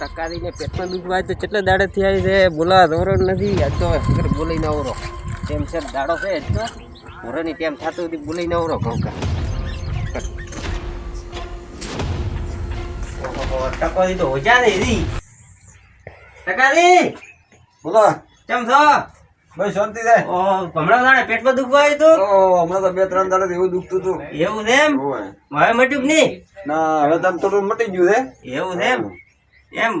ટકારીને પેટમાં દુખવા તો કેટલા દાડેથી આવી છે? બોલા દોરો નથી. આ તો બોલાઈને આવરો. તેમ છે? દાડો છે તો. મોરાની તેમ થતું હતી બોલાઈને આવરો કહું કા. ઓહો તો હોજા રી. ટકારી બોલો. કેમ છો? ભાઈ શાંતિ થાય હમણાં દાડે પેટમાં દુખવા આવ્યું તો? હતું હમણાં તો બે ત્રણ દાડા એવું દુખતું હતું. એવું છે એમ. હવે મટ્યું નહીં? ના હવે તમે થોડું મટી ગયું છે. એવું છે એમ? એમ?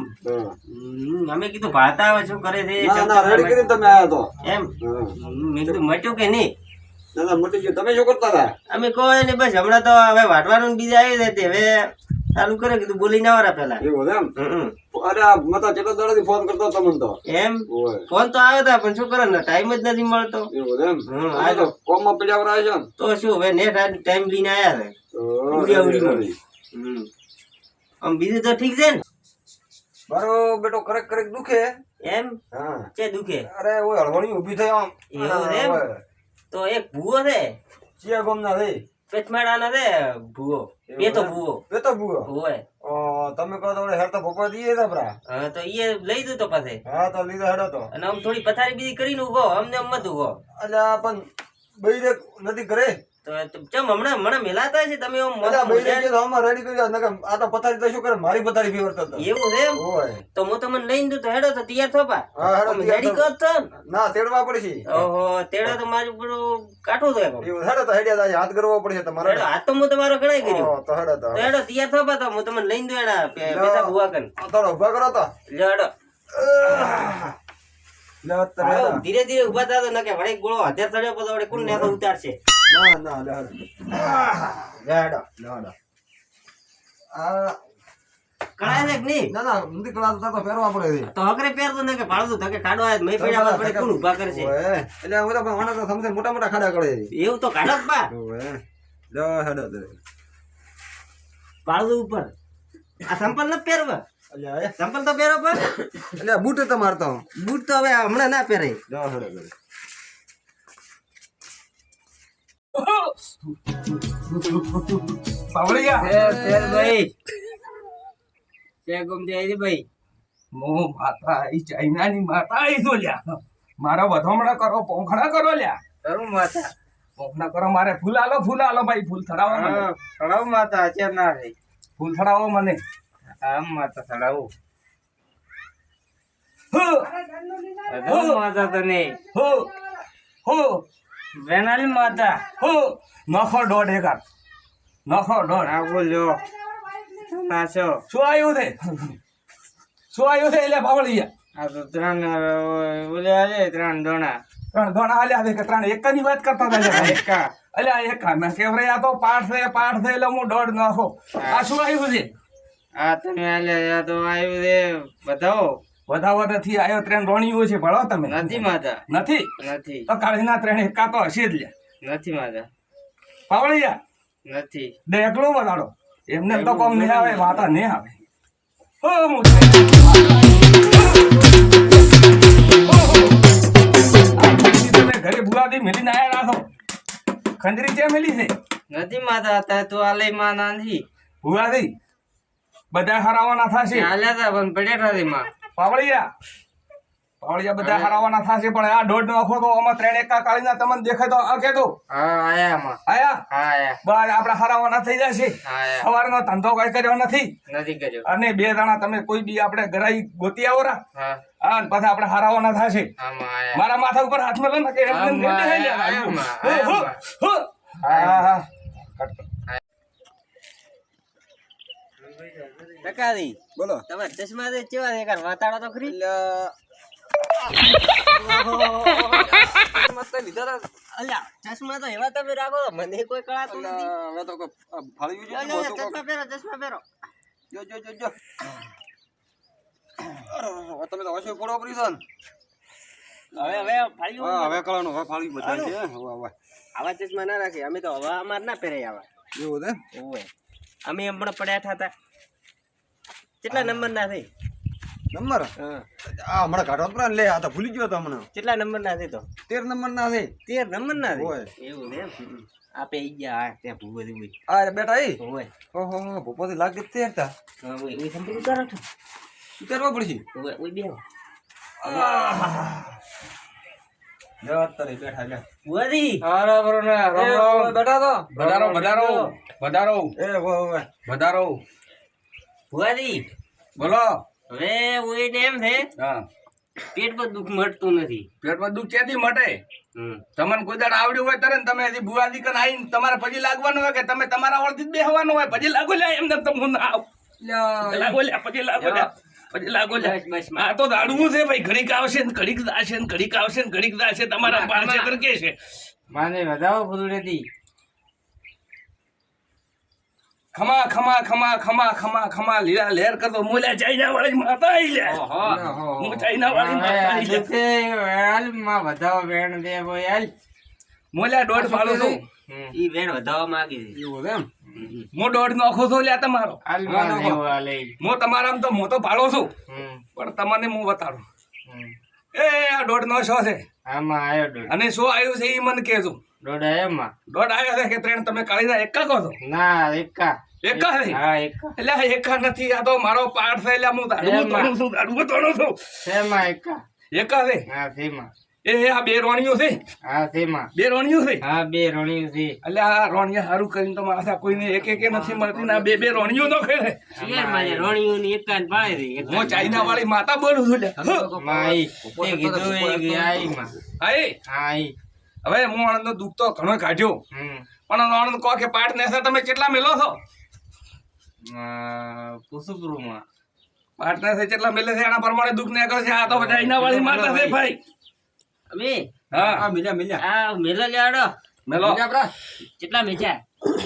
અમે કીધું ભાતા આવે શું કરે છે ના ના રેડી કરીને તમે આવ્યા તો. એમ? મેં કીધું મટ્યું કે નહીં? દાદા ના મટી ગયું તમે શું કરતા હતા? અમે કોઈ નહીં બસ હમણાં તો હવે વાટવાનું બીજા આવી જાય હવે ચાલુ કરે કીધું બોલી ના વાળા પેલા એવું એમ? અરે મતા કેટલા દાડાથી ફોન કરતો તમને તો. એમ? ફોન તો આવ્યો હતા પણ શું કરે ને ટાઈમ જ નથી મળતો. એવું એમ? આ તો કોમમાં પડ્યા વરા છે તો શું હવે નેટ ટાઈમ લઈને આવ્યા છે. ઉડી. આમ બીજું તો ઠીક છે ને? મારો બેટો કરેક કરેક દુખે. એમ? હા. ચે દુખે? અરે ઓય હળવણી ઊભી થઈ આમ. એવું એમ? તો એક ભૂવો છે? ચિયા ગોમના રે પેટમાડા ના રે ભૂવો બે તો ભૂવો. બે તો ભૂવો? હોય ઓ, તમે કહો તો હેર તો પપ્પા દઈએ તો પરા હા તો એ લઈ દઉં તો પછી. હા તો લીધો હેડો તો. અને આમ થોડી પથારી બીજી કરીને ઊભો અમને અમ મત ઊભો અલ્યા પણ બૈરે નથી કરે. ચમ હમણાં હમણાં મેલાતા છે તમે રેડી કરી આ તો પથારી તો શું કરે? મારી પથારી ફેરવતો હતો. એવું છે ઓય. તો હું તમને લઈને દઉં તો હેડો તો તૈયાર થો પા. હા હેડો આમ તૈયાર રેડી કર તો. ના તેડવા પડશે. ઓહો તેડો તો મારું બધું કાઠું થાય એવું હેડો તો હેડ્યા હાથ કરવો પડશે તમારે હેડો તો હું તમારો ઘણાય કર્યો. તો હેડો તો. તો હેડો તૈયાર થો પા તો હું તમને લઈને દઉં એના પે- પેટા ભૂવા થોડો ઊભા કરો તો. હેડો. ધીરે ધીરે ઊભા થતો ન નકે વળે ગોળો હાથે ચડ્યો પછી વળે કોણ નેતો ઉતારશે. ના ના લે હેડો લે. હેડો લે હેડો આ કળાય છે કે નહીં? ના ના નથી તો ફેરવા પડે તો હકરે પહેરતો ને કે પાડતું ધકે કાઢો આય મેં પડ્યા બાદ કોણ ઊભા કરશે? એટલે હું તો પણ તો સમજે મોટા મોટા ખાડા કરે એવું તો કાઢો પા. હેડો તે. ઉપર. આ સંપલ નથી પહેરવા. સંપલ તો પહેરો પણ. એટલે બૂટ તો મારતો. બૂટ તો હવે હમણાં ના પહેરે છે મારા વધમણા કરો પોંખડા કરો લ્યા. કરું માતા. પોંખડા કરો મારે ફૂલ આલો ફૂલ આલો ભાઈ ફૂલ થડાવો થડાવો માતા અત્યાર ના ફૂલ થડાવો મને. માતા અધમ માતા તને હો! હો! વેનાલી માતા હો! નખો દોઢ એકાદ. નખો દોઢ. આ બોલ્યો. નાશો શું આવ્યું છે શું આવ્યું છે એટલે બાવળીયા આ તો ત્રણ બોલ્યા છે ત્રણ દોણા. ત્રણ ધોણા હાલ્યા છે કે ત્રણ એકની વાત કરતા હતા. એકા. અલ્યા એકા. મેં કેવરે આ તો પાઠ છે પાઠ છે એટલે હું દોઢ નાખો આ શું આવ્યું છે? આ તમે આલે આ તો આવ્યું રે બતાવો વધાવો નથી આવ્યો ત્રણ રોણીઓ છે ભણો તમે. નથી માતા. નથી? નથી. તો કાળીના ત્રણ એકા તો હશે જ લે નથી માતા. પાવળિયા? નથી. બે એકલો બતાડો એમને તો કોમ નહીં આવે વાતા નહીં આવે. આ ખંજરી તમે ઘરે બુવાથી મેલીને આયા રાખો. ખંજરી ક્યાં મેલી છે? નથી માતા તો આલે માં નથી. બુવાથી બધા હરાવાના થશે. હતા પણ પડ્યા માં પાવળિયા. પાવળિયા બધા હરાવાના થશે પણ આ દોઢ નો તો આમાં ત્રણ એકા કાળીના તમને દેખાય તો આ કેતો હા આયા માં આયા? હા આયા. બસ આપણે હરાવાના થઈ જશે. સવારનો ધંધો કઈ કર્યો નથી. નથી કર્યો. અને બે દાણા તમે કોઈ બી આપણે ગરાઈ ગોતી આવો રા. હા. અને પછી આપણે હરાવાના થશે. મારા માથા ઉપર હાથ મેલો ને કે હો, હો, હો. હા, હા. કટ કર. ટકારી બોલો. તમે ચશ્મા દે કેવા દે કર વાતાડો તો ખરી. મસ્ત લીધા અલ્યા ચશ્મા તો એવા તમે રાખો મને કોઈ કળાતું નથી. હવે તો ફાળી ગયું છે, ચશ્મા પહેરો ચશ્મા પહેરો. જો જો જો જો. હવે તમે તો હશે પડો ઓપરેશન. હવે હવે ફાળ્યું હવે કળાનું હવે ફાળી બધા છે હવે હવે. આવા ચશ્મા ના રાખે અમે તો હવા અમાર ના પહેરે આવા. એવું છે? અમે હમણાં પડ્યા થતા કેટલા નંબર ના થઈ? નંબર? આ હમણાં કાઢો પણ લે આ તો ભૂલી ગયો તો હમણાં. કેટલા નંબર ના થઈ તો? તેર નંબર ના થઈ. તેર નંબર ના. થઈ? એવું ને આપે ઈ ગયા હા ત્યાં ભૂ બધી હોય આ બેટા એ ઓય ઓહો હો ભૂપોથી લાગે જ તેર તા. હા ઓય ઓય સંપૂર્ણ કરો છો? ઉતારવા પડશે. ઓય ઓય તો. વધારો વધારો વધારો. વધારો. બુઆજી બોલો. હવે ઓય એમ છે હા. પેટમાં દુઃખ મટતું નથી. પેટમાં દુઃખ ક્યાંથી મટે? તમને કોઈ દાડ આવડ્યું હોય ત્યારે ને તમે હજી બુવાજી કન આવીને તમારે પછી લાગવાનું હોય કે તમે તમારા ઓળથી જ બેહવાનું હોય? પછી લાગો લે એમને તમને ના આવ. લાગો લે પછી લાગો લ્યા પછી લાગો જાય આ તો દાડવું છે ભાઈ ઘડીક આવશે ને ઘડીક દાશે ને ઘડીક આવશે ને ઘડીક દાશે તમારા કર કે છે. માને વધાવો ફૂલડેથી ખમા ખમા ખમા ખમા ખમા ખમા લીલા લહેર કરતો મોલ્યા ચાઇના વાળી માતા આઈ લ્યા હું ચાઇના વાળી માતા આઈ લ્યા વધાવો વેણ દે બોય હાલ. મોલ્યા દોઢ પાડો તો ઈ વેણ વધારવા માંગે છે. હું દોઢ નોખો છું લ્યા તમારો. હાલ તમારા તો હું તો પાડો છું. પણ તમને હું બતાડું. એ આ દોઢ નો શો છે આમાં આયો દોઢ. અને શું આવ્યું છે એ મને કહેજો. દોડ આયોમાં દોઢ આવ્યો છે કે ત્રણ તમે કાળીના એકા કહો છો? ના એકા. એકા હા એકા એટલે આ નથી આ તો મારો પાઠ છે એટલે હું દાડું તોડું છું દાડું તોડું છું. શેમાં એકા? એકા છે. હા તેમાં એ આ બે રોણીઓ છે. હા તેમાં બે રોણીઓ છે. હા બે રણિયું છે. એટલે આ રોણિયા સારું કરીને તો માથા કોઈને એક એક નથી મળતી ને બે બે રોણીઓ નો પાડે હું ચાઇના વાળી માતા બોલું છું લે માં આઈ કીધું એ આઈ માં હા આઈ હવે હું આણંદ દુઃખ તો ઘણો કાઢ્યો. હમ. પણ આણંદ કહો કે પાઠ નેસા તમે કેટલા મેલો છો? પુસુપુરુમાં પાર્ટનર છે કેટલા મેલે છે એના પ્રમાણે દુઃખ ને કરે છે. આ તો ચાઇના વાળી માતા છે ભાઈ. અમે હા. મિલ્યા મિલ્યા આ મેલો લેવાડો. મેલો. કેટલા મેચા?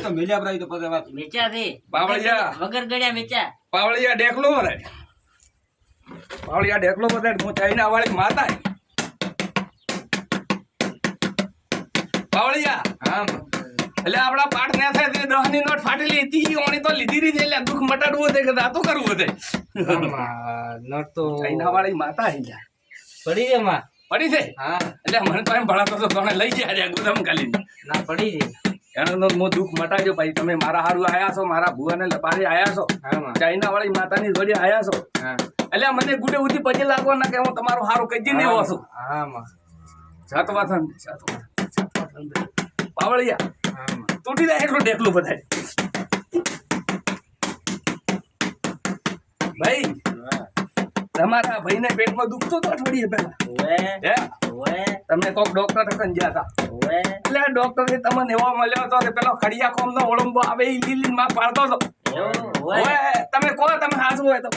તો મિલ્યા પ્રાઈ તો પછી વાત. મેચા છે. પાવળિયા. વગર ગણ્યા મેચા. પાવળિયા ડેકલો બધાય પાવળિયા ડેકલો બધાય. હું ચાઇના વાળી માતા પાવળિયા. હા એટલે આપણા પાઠ ના થાય તે દહની નોટ ફાટેલી હતી ઓણી તો લીધી રહી એટલે દુઃખ મટાડવું છે કે દાતો કરવું છે નોટ તો ચાઇના વાળી માતા આવી ગયા. પડી છે માં પડી છે? હા. એટલે મને તો એમ ભણાતો તો તમે લઈ ગયા રહ્યા ગોદામ ખાલી. ના પડી છે. એનો તો હું દુઃખ મટાડ્યો ભાઈ તમે મારા હારું આયા છો મારા ભુવાને લપારી આયા છો ચાઇના વાળી માતાની જોડે આયા છો. હા. એટલે મને ગુડે ઉધી પછી લાગો ના કે હું તમારું હારું કહી દઈને એવો છું. હા માં જાતવાથન જાતવાથન પાવળિયા. તૂટી જાય એટલું ઢેકલું બધા ભાઈ તમારા ભાઈને પેટમાં દુખતો તો અઠવાડિયે પહેલા. તમને તમે કોક ડોક્ટર ઠકન ગયા હતા. એટલે ડોક્ટર તમને એવો મળ્યો હતો કે પેલો ખડિયા કોમ નો ઓળંબો આવે એ લીલી માં પાડતો હતો. તમે કહો તમે હાસુ હોય તો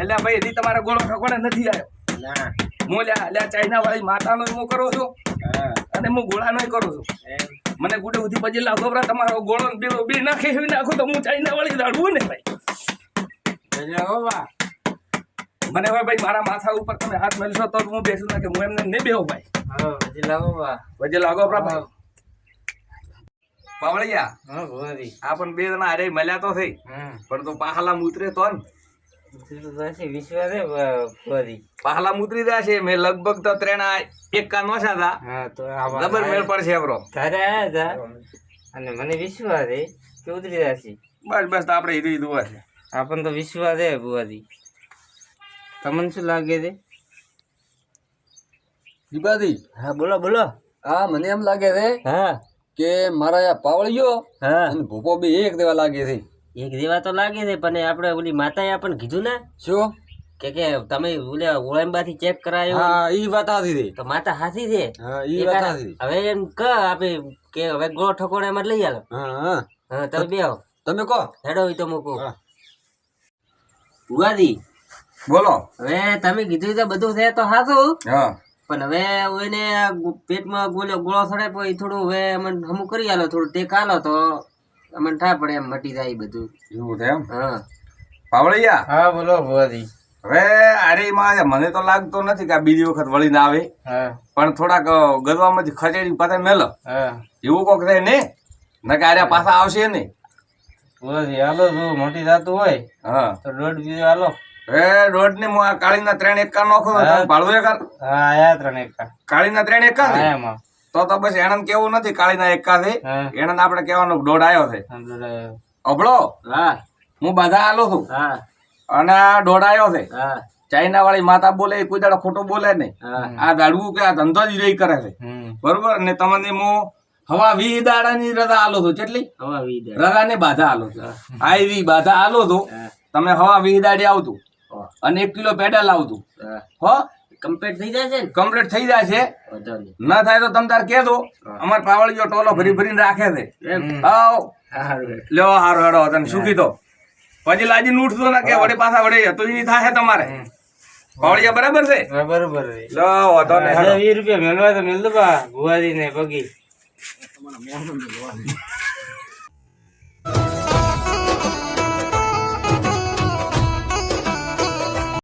એટલે ભાઈ હજી તમારા ગોળો ઠકોને નથી આવ્યો. હું લ્યા લ્યા ચાઇના વાળી માતાનો હું કરું છું હા. અને હું ગોળાનો કરું છું. મને ગુડે ઉધી પછી લાગો બરા તમારો ગોળો પેલો બે નાખે હેવી નાખો તો હું ચાઇના વાળી દાડવું ને ભાઈ. એટલે મને હોય ભાઈ મારા માથા ઉપર તમે હાથ મેલશો તો હું બેસું ના કે હું એમને નહીં બેહો ભાઈ. વજે લાગો બરા ભાઈ. પાવળિયા હા પણ બે જણા અરે મળ્યા તો થઈ. પણ તો પાહલા ઉતરે તો ને. પાહલા મુતરી દે છે મેં લગભગ તો ત્રેણા એક કાન વસા હતા. હા તો આ જબર મેળ પડશે એવરો તારે આયા હતા. અને મને વિશ્વાસ હે કે ઉતરી જશે બસ બસ તો આપણે હીધું હીધું હશે આપણને તો વિશ્વાસ હે બુવાજી તમને શું લાગે છે? દીપાદી. હા બોલો બોલો. હા મને એમ લાગે છે હા. કે મારા આ પાવળીઓ હા. અને ભૂપો બી એક દેવા લાગે છે. એક દેવા તો લાગે છે પણ આપણે ઓલી માતાએ આપણને કીધું ને? શું? કે કે તમે ઓલે ઓળંબાથી ચેક કરાયો હા ઈ વાત હાથી છે. તો માતા હાથી છે? હા ઈ વાત હાથી હવે એમ ક આપે કે હવે ગોળો ઠકોણે માં લઈ આલો. હા હા. તમે બે તમે કહો. હેડો હોય તો મૂકો. ભુવાજી બોલો. હવે તમે કીધું તો બધું છે તો સાચું હા. પણ હવે એને પેટમાં ગોળો ગોળો સડે પછી થોડું હવે અમને હમું કરી આલો થોડું ટેક આલો તો. અમને થાય પડે એમ મટી જાય બધું. એવું છે એમ? હા. પાવળિયા? હા બોલો બુઆજી હવે અરે માં મને તો લાગતો નથી કે આ બીજી વખત વળી ના આવે પણ થોડાક ગરવામાંથી ખસેડી પાછા મેલો. એવું કોક થાય ને? નકે અરે પાછા આવશે ને? બોલાજી હાલો જો મોટી જાતું હોય હા. તો દોઢ બીજો હાલો. એ દોઢ ને હું આ કાળીના ત્રણ એકા નોખો ભાડું એકા હા આયા ત્રણ એકા. કાળીના ત્રણ એકા હા આયા માં તો તો બસ એને કેવું નથી કાળીના એકાથી એને આપણે કહેવાનો દોઢ આવ્યો છે. અભળો હા. હું બધા આલો છું. અને આ દોડાયો છે. ચાઇના વાળી માતા બોલે કોઈ દાડો ખોટો બોલે નહીં. આ દાડવું કે આ ધંધો જ રહી કરે છે. બરોબર? ને તમને હું હવા વી દાડાની રજા આલો છું. કેટલી? હવા વી રજા ને બાધા આલો છું. એવી બાધા આલો છું. તમે હવા વી દાડી આવતું. અને એક કિલો પેડલ આવતું. હો? કમ્પ્લીટ થઈ જાય છે ને? કમ્પ્લીટ થઈ જાય છે. ના થાય તો તમે તાર કહેજો અમાર પાવળીઓ ટોલો ભરી ભરીને રાખે છે. આવ. લ્યો હારો હેડો તને શું કીધો? પછી લાજી ઉઠતો ના કે વડે પાછા વડે તો એ થાય તમારે. પાવડીયા બરાબર છે? બરોબર લો નહીં વીસ રૂપિયા મેળવા તો મેળ દો બા ભુવાજી ને પગી